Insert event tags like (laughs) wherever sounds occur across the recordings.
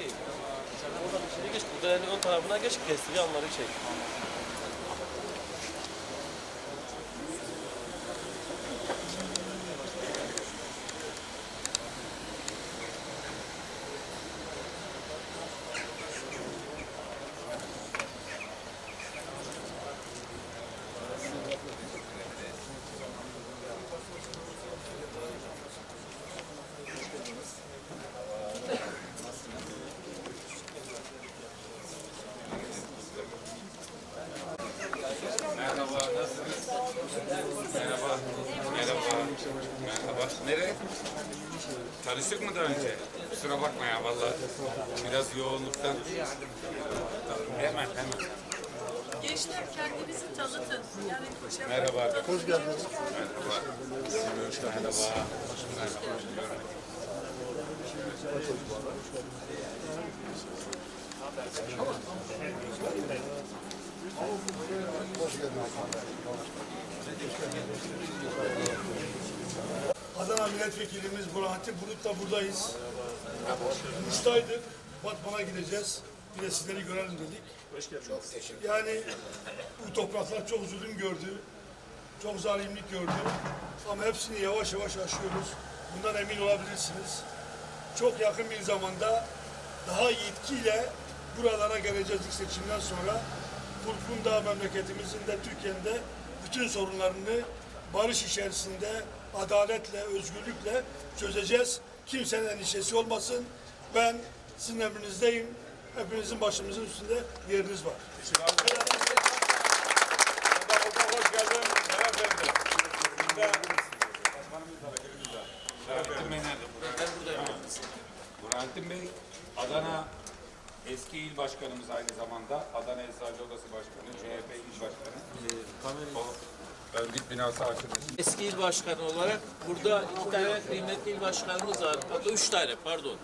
değil. Oradan içeri geç, burada yani ön tarafına geç, kestirici anları çek. Merhaba. Nereye? Tanıştık mı daha önce? Kusura bakma ya vallahi biraz yoğunluktan. Hemen, hemen. Gençler kendinizi tanıtın. Yani şey Merhaba. Hoş geldiniz. Merhaba. Merhaba. Merhaba. Adana Milletvekilimiz Burhanettin Bulut'la buradayız. Muş'taydık. Batman'a gideceğiz. Bir de sizleri görelim dedik. Çok teşekkür Yani bu topraklar çok zulüm gördü. Çok zalimlik gördü. Ama hepsini yavaş yavaş aşıyoruz. Bundan emin olabilirsiniz. Çok yakın bir zamanda daha yetkiyle buralara geleceğiz ilk seçimden sonra. Kurkun da memleketimizin de Türkiye'nin de bütün sorunlarını barış içerisinde adaletle, özgürlükle çözeceğiz. Kimsenin endişesi olmasın. Ben sizin emrinizdeyim. Hepinizin başımızın üstünde yeriniz var. Hoş geldin. Beyefendi. Burhanettin Bey nerede? Ben buradayım. Burhanettin Bey, Adana eski il başkanımız aynı zamanda. Adana Eczacı Odası Başkanı, CHP il başkanı. O örgüt binası açılmış. Eski il başkanı olarak burada iki tane kıymetli il başkanımız var. Hatta üç tane pardon.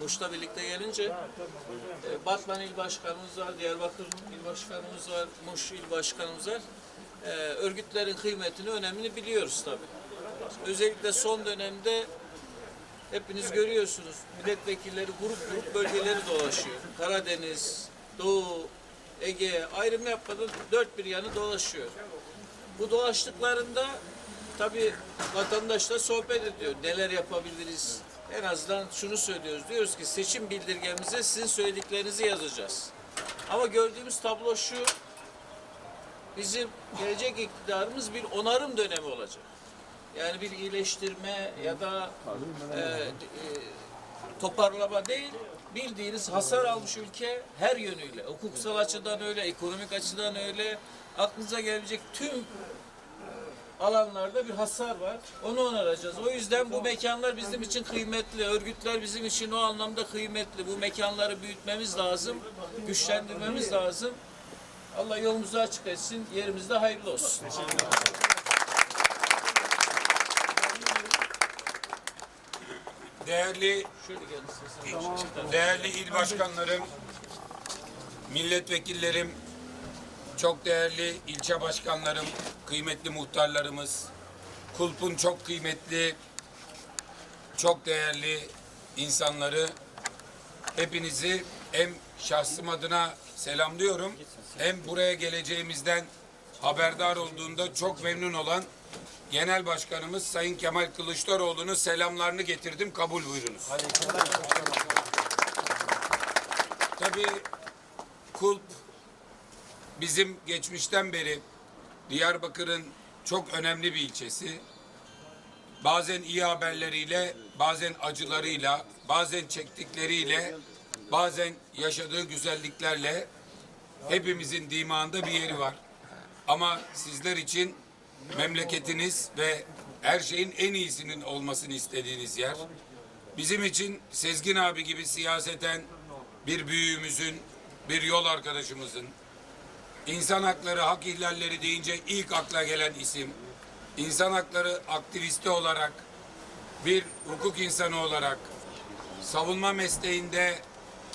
Muş'ta birlikte gelince e, Batman il başkanımız var, Diyarbakır il başkanımız var, Muş il başkanımız var. E, örgütlerin kıymetini, önemini biliyoruz tabii. Özellikle son dönemde hepiniz görüyorsunuz. Milletvekilleri grup grup bölgeleri dolaşıyor. Karadeniz, Doğu, Ege ayrım yapmadan dört bir yanı dolaşıyor. Bu dolaştıklarında tabii vatandaşla sohbet ediyor. Neler yapabiliriz? En azından şunu söylüyoruz. Diyoruz ki seçim bildirgemize sizin söylediklerinizi yazacağız. Ama gördüğümüz tablo şu. Bizim gelecek iktidarımız bir onarım dönemi olacak. Yani bir iyileştirme ya da e, e, toparlama değil, bildiğiniz hasar almış ülke her yönüyle. Hukuksal açıdan öyle, ekonomik açıdan öyle. Aklınıza gelebilecek tüm alanlarda bir hasar var. Onu onaracağız. O yüzden bu mekanlar bizim için kıymetli. Örgütler bizim için o anlamda kıymetli. Bu mekanları büyütmemiz lazım. Güçlendirmemiz lazım. Allah yolumuzu açık etsin. Yerimizde hayırlı olsun. Değerli. Değerli il başkanlarım, milletvekillerim, çok değerli ilçe başkanlarım, kıymetli muhtarlarımız, Kulp'un çok kıymetli, çok değerli insanları, hepinizi hem şahsım adına selamlıyorum, hem buraya geleceğimizden haberdar olduğunda çok memnun olan Genel Başkanımız Sayın Kemal Kılıçdaroğlu'nun selamlarını getirdim. Kabul buyurunuz. Tabii Kulp bizim geçmişten beri Diyarbakır'ın çok önemli bir ilçesi. Bazen iyi haberleriyle, bazen acılarıyla, bazen çektikleriyle, bazen yaşadığı güzelliklerle hepimizin dimağında bir yeri var. Ama sizler için memleketiniz ve her şeyin en iyisinin olmasını istediğiniz yer. Bizim için Sezgin abi gibi siyaseten bir büyüğümüzün, bir yol arkadaşımızın, insan hakları, hak ihlalleri deyince ilk akla gelen isim, insan hakları aktivisti olarak, bir hukuk insanı olarak, savunma mesleğinde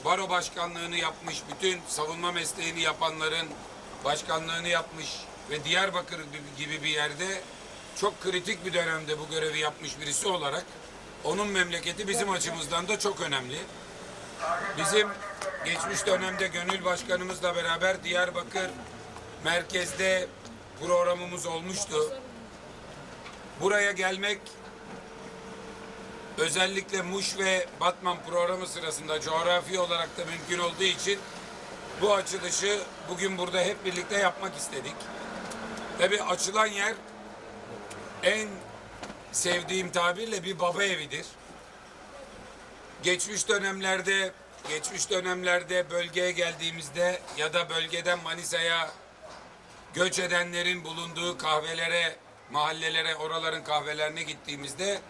baro başkanlığını yapmış, bütün savunma mesleğini yapanların başkanlığını yapmış ve Diyarbakır gibi bir yerde çok kritik bir dönemde bu görevi yapmış birisi olarak onun memleketi bizim açımızdan da çok önemli. Bizim geçmiş dönemde gönül başkanımızla beraber Diyarbakır merkezde programımız olmuştu. Buraya gelmek özellikle Muş ve Batman programı sırasında coğrafi olarak da mümkün olduğu için bu açılışı bugün burada hep birlikte yapmak istedik. Tabi açılan yer en sevdiğim tabirle bir baba evidir. Geçmiş dönemlerde geçmiş dönemlerde bölgeye geldiğimizde ya da bölgeden Manisa'ya göç edenlerin bulunduğu kahvelere, mahallelere, oraların kahvelerine gittiğimizde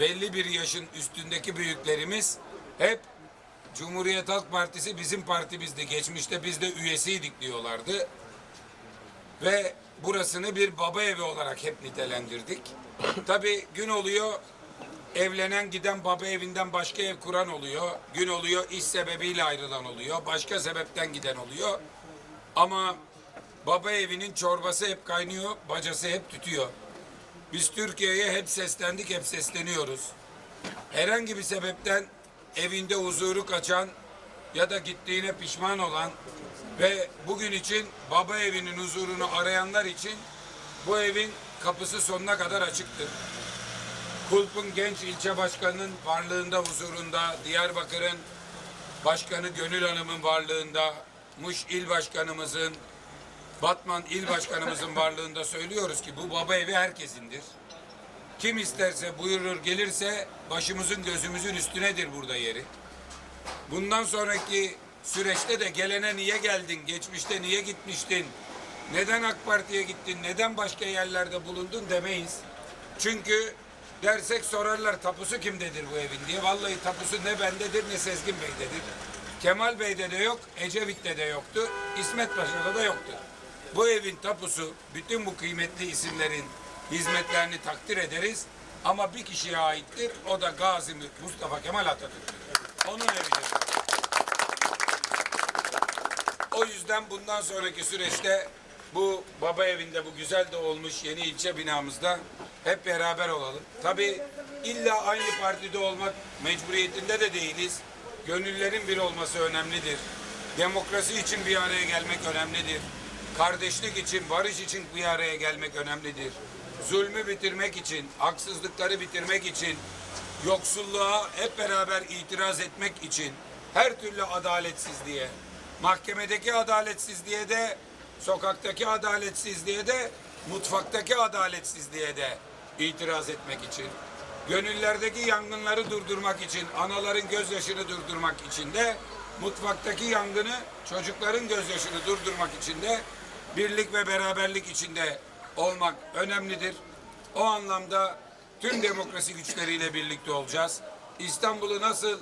belli bir yaşın üstündeki büyüklerimiz hep Cumhuriyet Halk Partisi bizim partimizdi. Geçmişte biz de üyesiydik diyorlardı. Ve burasını bir baba evi olarak hep nitelendirdik. (laughs) Tabii gün oluyor evlenen giden baba evinden başka ev kuran oluyor. Gün oluyor iş sebebiyle ayrılan oluyor. Başka sebepten giden oluyor. Ama baba evinin çorbası hep kaynıyor, bacası hep tütüyor. Biz Türkiye'ye hep seslendik, hep sesleniyoruz. Herhangi bir sebepten evinde huzuru kaçan ya da gittiğine pişman olan ve bugün için baba evinin huzurunu arayanlar için bu evin kapısı sonuna kadar açıktır. Kulp'un genç ilçe başkanının varlığında, huzurunda, Diyarbakır'ın başkanı Gönül Hanım'ın varlığında, Muş il başkanımızın, Batman il başkanımızın (laughs) varlığında söylüyoruz ki bu baba evi herkesindir. Kim isterse buyurur gelirse başımızın gözümüzün üstünedir burada yeri. Bundan sonraki süreçte de gelene niye geldin, geçmişte niye gitmiştin, neden AK Parti'ye gittin, neden başka yerlerde bulundun demeyiz. Çünkü dersek sorarlar tapusu kimdedir bu evin diye. Vallahi tapusu ne bendedir ne Sezgin Bey'dedir. Kemal Bey'de de yok, Ecevit'te de yoktu, İsmet Paşa'da da yoktu. Bu evin tapusu bütün bu kıymetli isimlerin hizmetlerini takdir ederiz. Ama bir kişiye aittir. O da Gazi Mustafa Kemal Atatürk'tür. Onun evidir. O yüzden bundan sonraki süreçte bu baba evinde bu güzel de olmuş yeni ilçe binamızda hep beraber olalım. Tabii illa aynı partide olmak mecburiyetinde de değiliz. Gönüllerin bir olması önemlidir. Demokrasi için bir araya gelmek önemlidir. Kardeşlik için, barış için bir araya gelmek önemlidir. Zulmü bitirmek için, haksızlıkları bitirmek için, yoksulluğa hep beraber itiraz etmek için, her türlü adaletsizliğe, mahkemedeki adaletsizliğe de, sokaktaki adaletsizliğe de, mutfaktaki adaletsizliğe de itiraz etmek için, gönüllerdeki yangınları durdurmak için, anaların gözyaşını durdurmak için de, mutfaktaki yangını, çocukların gözyaşını durdurmak için de, birlik ve beraberlik içinde olmak önemlidir. O anlamda tüm demokrasi güçleriyle birlikte olacağız. İstanbul'u nasıl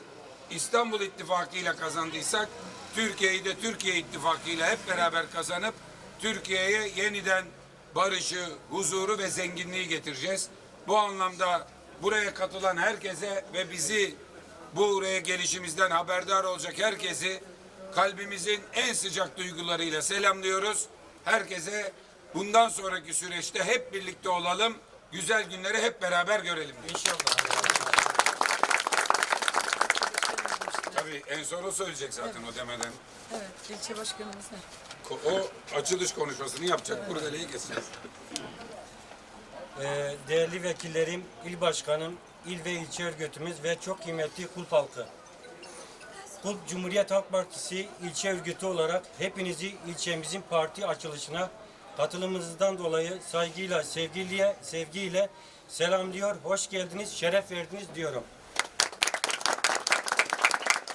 İstanbul İttifakı ile kazandıysak Türkiye'yi de Türkiye İttifakı ile hep beraber kazanıp Türkiye'ye yeniden barışı, huzuru ve zenginliği getireceğiz. Bu anlamda buraya katılan herkese ve bizi buraya gelişimizden haberdar olacak herkesi kalbimizin en sıcak duygularıyla selamlıyoruz. Herkese bundan sonraki süreçte hep birlikte olalım. Güzel günleri hep beraber görelim. İnşallah. Tabii en son o söyleyecek zaten o demeden. Evet, ilçe başkanımız da. O açılış konuşmasını yapacak. Kurdeleyi keseceğiz. Ee, değerli vekillerim, il başkanım, il ve ilçe örgütümüz ve çok kıymetli kulp halkı. Kulp Cumhuriyet Halk Partisi ilçe örgütü olarak hepinizi ilçemizin parti açılışına katılımınızdan dolayı saygıyla, sevgiyle, sevgiyle selamlıyor, hoş geldiniz, şeref verdiniz diyorum.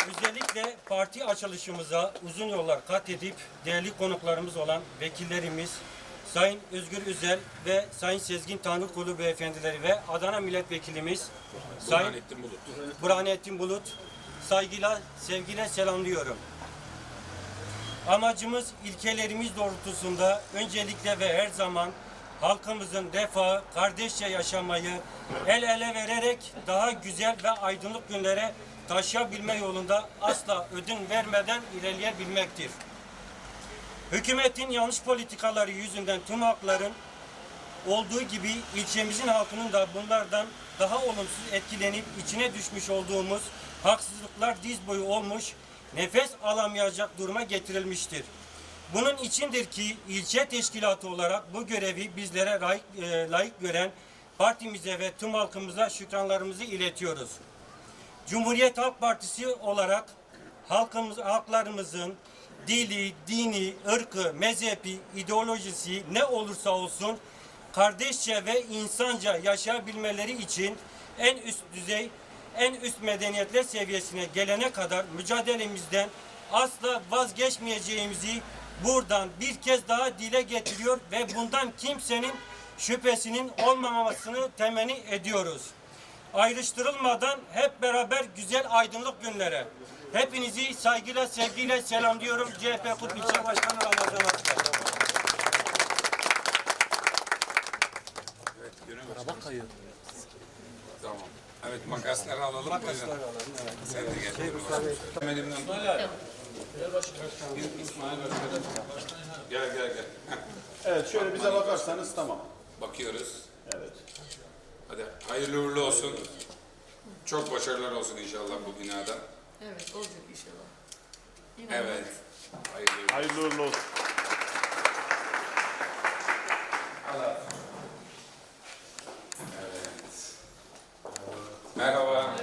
Özellikle parti açılışımıza uzun yollar kat edip değerli konuklarımız olan vekillerimiz Sayın Özgür Üzel ve Sayın Sezgin Tanrıkulu beyefendileri ve Adana Milletvekilimiz Sayın Burhanettin Bulut. Burhanettin Bulut saygıyla, sevgiyle selamlıyorum. Amacımız ilkelerimiz doğrultusunda öncelikle ve her zaman halkımızın refahı, kardeşçe yaşamayı el ele vererek daha güzel ve aydınlık günlere taşıyabilme yolunda asla ödün vermeden ilerleyebilmektir. Hükümetin yanlış politikaları yüzünden tüm halkların olduğu gibi ilçemizin halkının da bunlardan daha olumsuz etkilenip içine düşmüş olduğumuz haksızlıklar diz boyu olmuş, nefes alamayacak duruma getirilmiştir. Bunun içindir ki ilçe teşkilatı olarak bu görevi bizlere layık, e, layık gören partimize ve tüm halkımıza şükranlarımızı iletiyoruz. Cumhuriyet Halk Partisi olarak halkımız, halklarımızın dili, dini, ırkı, mezhepi, ideolojisi ne olursa olsun kardeşçe ve insanca yaşayabilmeleri için en üst düzey, en üst medeniyetler seviyesine gelene kadar mücadelemizden asla vazgeçmeyeceğimizi buradan bir kez daha dile getiriyor ve bundan kimsenin şüphesinin olmamasını temenni ediyoruz ayrıştırılmadan hep beraber güzel aydınlık günlere. Hepinizi saygıyla, sevgiyle selamlıyorum. CHP Kutlu İlçe Başkanı Ramazan Akçay. Evet, günü Tamam. Evet, makasları alalım. Makasları alalım, evet. Sen de gel. Elimden tut. İsmail Başkanım. Gel, gel, gel. Evet şöyle bize bakarsanız tamam. Bakıyoruz. Evet. Hadi hayırlı uğurlu olsun. Çok başarılar olsun inşallah bu binada. Evet olacak inşallah. Evet. Hayırlı uğurlu. Hayırlı uğurlu olsun. Evet. Merhaba.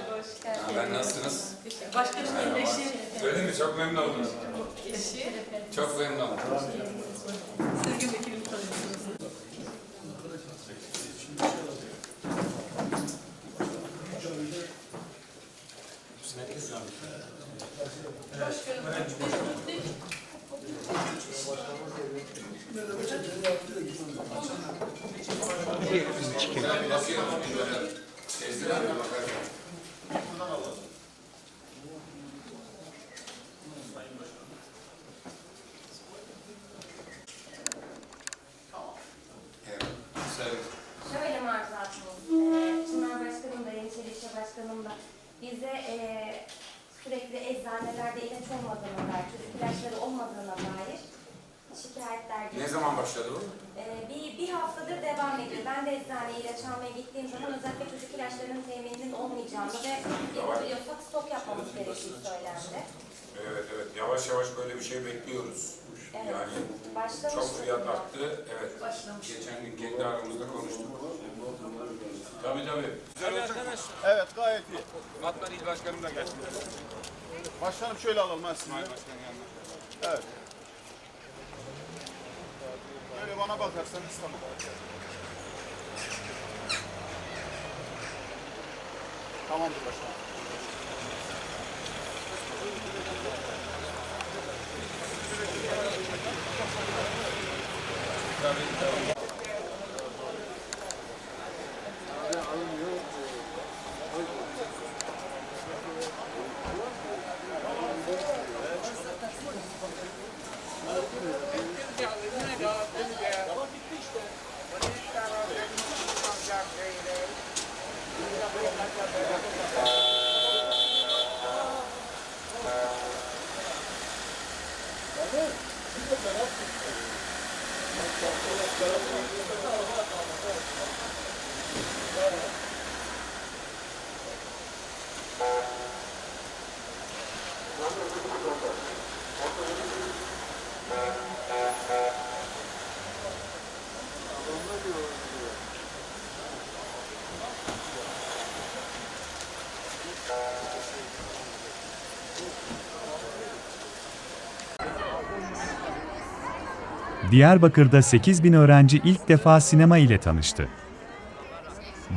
Ben nasılsınız? Başkanımın eşi, Öyle mi? Çok memnun oldum. eşi, Çok memnun oldum. Sürgün Vekilim tanıyorsunuz. Evet. Güzel. Şöyle maruzatımız, e, Çınar Başkanım da, Yeniçeri İlçe Başkanım da bize e, sürekli eczanelerde ilaç olmadığına dair, çocuk ilaçları olmadığına dair şikayetler Ne geliyor. zaman başladı bu? E, bir, bir haftadır devam ediyor. Ben de eczaneye ilaç almaya gittiğim zaman özellikle çocuk ilaçlarının temininin olmayacağını ve yapabiliyorsak stok yapmamız gerektiği söylendi. Evet evet yavaş yavaş böyle bir şey bekliyoruz. Evet, Yani başlamış çok fiyat arttı. Evet. Geçen gün kendi aramızda konuştuk. Tabii tabii. Güzel olacak. Evet gayet iyi. Batman İl Başkanım da gelsin. Başkanım şöyle alalım yanına. Evet. Böyle bana bakarsanız tamam. Tamamdır başkanım. Thank you. Diyarbakır'da 8 bin öğrenci ilk defa sinema ile tanıştı.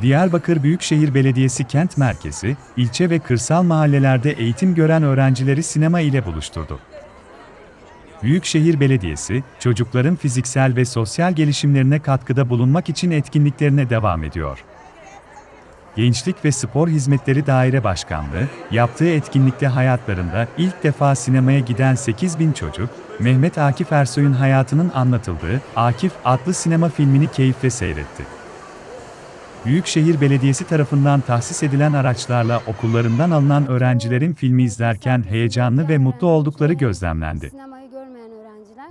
Diyarbakır Büyükşehir Belediyesi kent merkezi, ilçe ve kırsal mahallelerde eğitim gören öğrencileri sinema ile buluşturdu. Büyükşehir Belediyesi, çocukların fiziksel ve sosyal gelişimlerine katkıda bulunmak için etkinliklerine devam ediyor. Gençlik ve Spor Hizmetleri Daire Başkanlığı, yaptığı etkinlikte hayatlarında ilk defa sinemaya giden 8 bin çocuk, Mehmet Akif Ersoy'un hayatının anlatıldığı Akif adlı sinema filmini keyifle seyretti. Büyükşehir Belediyesi tarafından tahsis edilen araçlarla okullarından alınan öğrencilerin filmi izlerken heyecanlı ve mutlu oldukları gözlemlendi.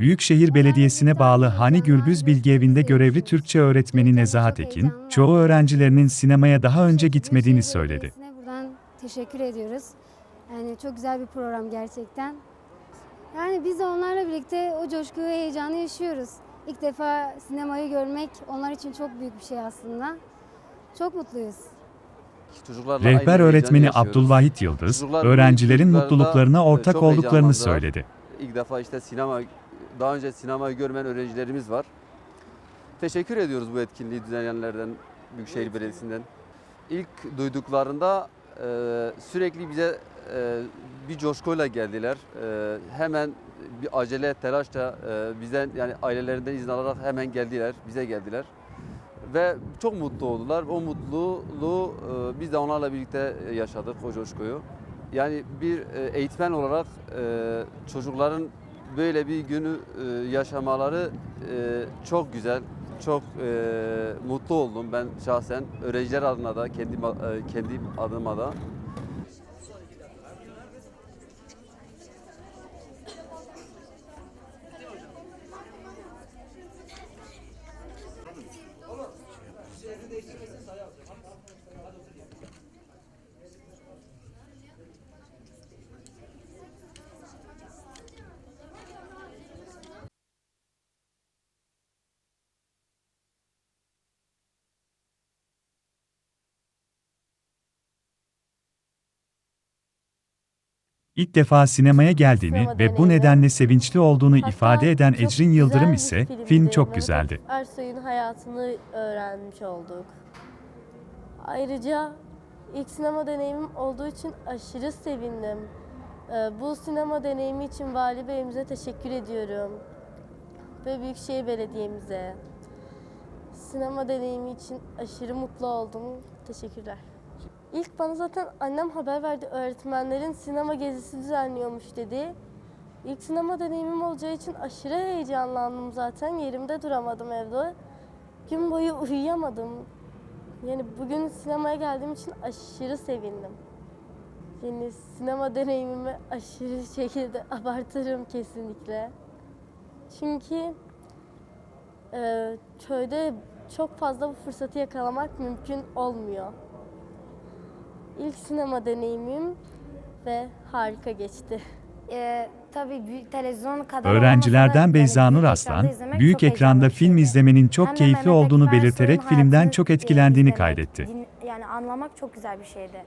Büyükşehir Belediyesi'ne bağlı Hani Gürbüz Bilgi Evi'nde görevli Türkçe öğretmeni Nezahat Ekin, çoğu öğrencilerinin sinemaya daha önce gitmediğini söyledi. Buradan teşekkür ediyoruz. Yani çok güzel bir program gerçekten. Yani biz de onlarla birlikte o coşkuyu, heyecanı yaşıyoruz. İlk defa sinemayı görmek onlar için çok büyük bir şey aslında. Çok mutluyuz. Çocuklarla aynı Rehber heyecanı öğretmeni yaşıyoruz. Abdülvahit Yıldız, Çocuklar öğrencilerin mutluluklarına e, ortak çok olduklarını heyecanlandılar. söyledi. İlk defa işte sinema, daha önce sinemayı görmeyen öğrencilerimiz var. Teşekkür ediyoruz bu etkinliği düzenleyenlerden, Büyükşehir Belediyesi'nden. İlk duyduklarında e, sürekli bize e, bir coşkuyla geldiler. E, hemen bir acele, telaşla e, bizden yani ailelerinden izin alarak hemen geldiler, bize geldiler. Ve çok mutlu oldular. O mutluluğu e, biz de onlarla birlikte yaşadık, o coşkuyu. Yani bir e, eğitmen olarak e, çocukların böyle bir günü e, yaşamaları e, çok güzel, çok e, mutlu oldum ben şahsen. Öğrenciler adına da, kendi, e, kendi adıma da. İlk defa sinemaya geldiğini Sinema ve bu deneyimi. nedenle sevinçli olduğunu Hatta ifade eden çok Ecrin güzel Yıldırım bir ise filmdi. film çok güzeldi. Ersoy'un hayatını öğrenmiş olduk. Ayrıca ilk sinema deneyimim olduğu için aşırı sevindim. Ee, Bu sinema deneyimi için Vali Bey'imize teşekkür ediyorum. Ve Büyükşehir Belediye'mize. Sinema deneyimi için aşırı mutlu oldum. Teşekkürler. İlk bana zaten annem haber verdi. Öğretmenlerin sinema gezisi düzenliyormuş dedi. İlk sinema deneyimim olacağı için aşırı heyecanlandım zaten. Yerimde duramadım evde. Gün boyu uyuyamadım. Yani bugün sinemaya geldiğim için aşırı sevindim. Yani sinema deneyimimi aşırı şekilde (laughs) abartırım kesinlikle. Çünkü e, köyde çok fazla bu fırsatı yakalamak mümkün olmuyor. İlk sinema deneyimim ve harika geçti. Ee, tabii büyük televizyon kadar Öğrencilerden Beyza Nur Aslan, büyük ekranda film izlemenin çok keyifli olduğunu belirterek filmden çok e, etkilendiğini kaydetti. yani anlamak çok güzel bir şeydi.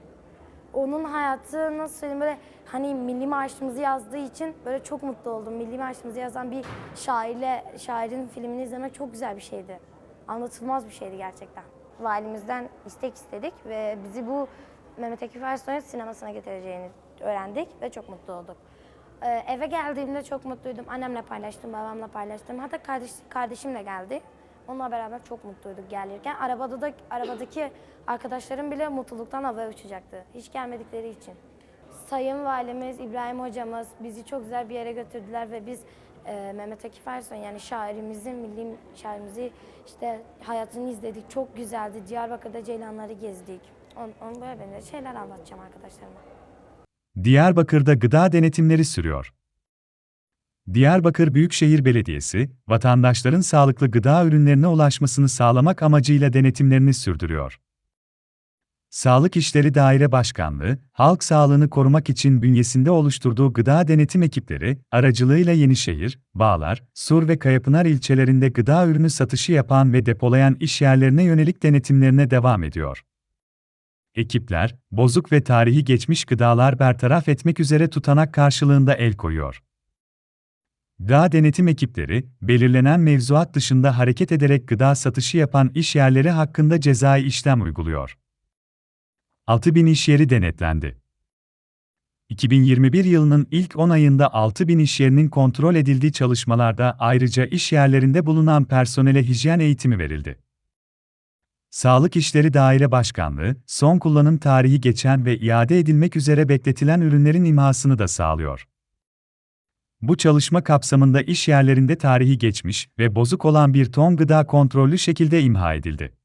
Onun hayatı nasıl söyleyeyim böyle hani Milli Marşımızı yazdığı için böyle çok mutlu oldum. Milli Marşımızı yazan bir şairle şairin filmini izlemek çok güzel bir şeydi. Anlatılmaz bir şeydi gerçekten. Valimizden istek istedik ve bizi bu Mehmet Akif Ersoy'un sinemasına getireceğini öğrendik ve çok mutlu olduk. Ee, eve geldiğimde çok mutluydum. Annemle paylaştım, babamla paylaştım. Hatta kardeş, kardeşim de geldi. Onunla beraber çok mutluyduk gelirken. Arabada da arabadaki arkadaşlarım bile mutluluktan havaya uçacaktı. Hiç gelmedikleri için. Sayın Valimiz, İbrahim Hocamız bizi çok güzel bir yere götürdüler ve biz e, Mehmet Akif Ersoy yani şairimizin, milli şairimizi işte hayatını izledik. Çok güzeldi. Diyarbakır'da Ceylanları gezdik. On, on böyle böyle şeyler anlatacağım arkadaşlarıma. Diyarbakır'da gıda denetimleri sürüyor. Diyarbakır Büyükşehir Belediyesi, vatandaşların sağlıklı gıda ürünlerine ulaşmasını sağlamak amacıyla denetimlerini sürdürüyor. Sağlık İşleri Daire Başkanlığı, halk sağlığını korumak için bünyesinde oluşturduğu gıda denetim ekipleri, aracılığıyla Yenişehir, Bağlar, Sur ve Kayapınar ilçelerinde gıda ürünü satışı yapan ve depolayan işyerlerine yönelik denetimlerine devam ediyor. Ekipler, bozuk ve tarihi geçmiş gıdalar bertaraf etmek üzere tutanak karşılığında el koyuyor. Gıda denetim ekipleri, belirlenen mevzuat dışında hareket ederek gıda satışı yapan iş yerleri hakkında cezai işlem uyguluyor. 6000 iş yeri denetlendi. 2021 yılının ilk 10 ayında 6000 iş yerinin kontrol edildiği çalışmalarda ayrıca iş yerlerinde bulunan personele hijyen eğitimi verildi. Sağlık İşleri Daire Başkanlığı, son kullanım tarihi geçen ve iade edilmek üzere bekletilen ürünlerin imhasını da sağlıyor. Bu çalışma kapsamında iş yerlerinde tarihi geçmiş ve bozuk olan bir ton gıda kontrollü şekilde imha edildi.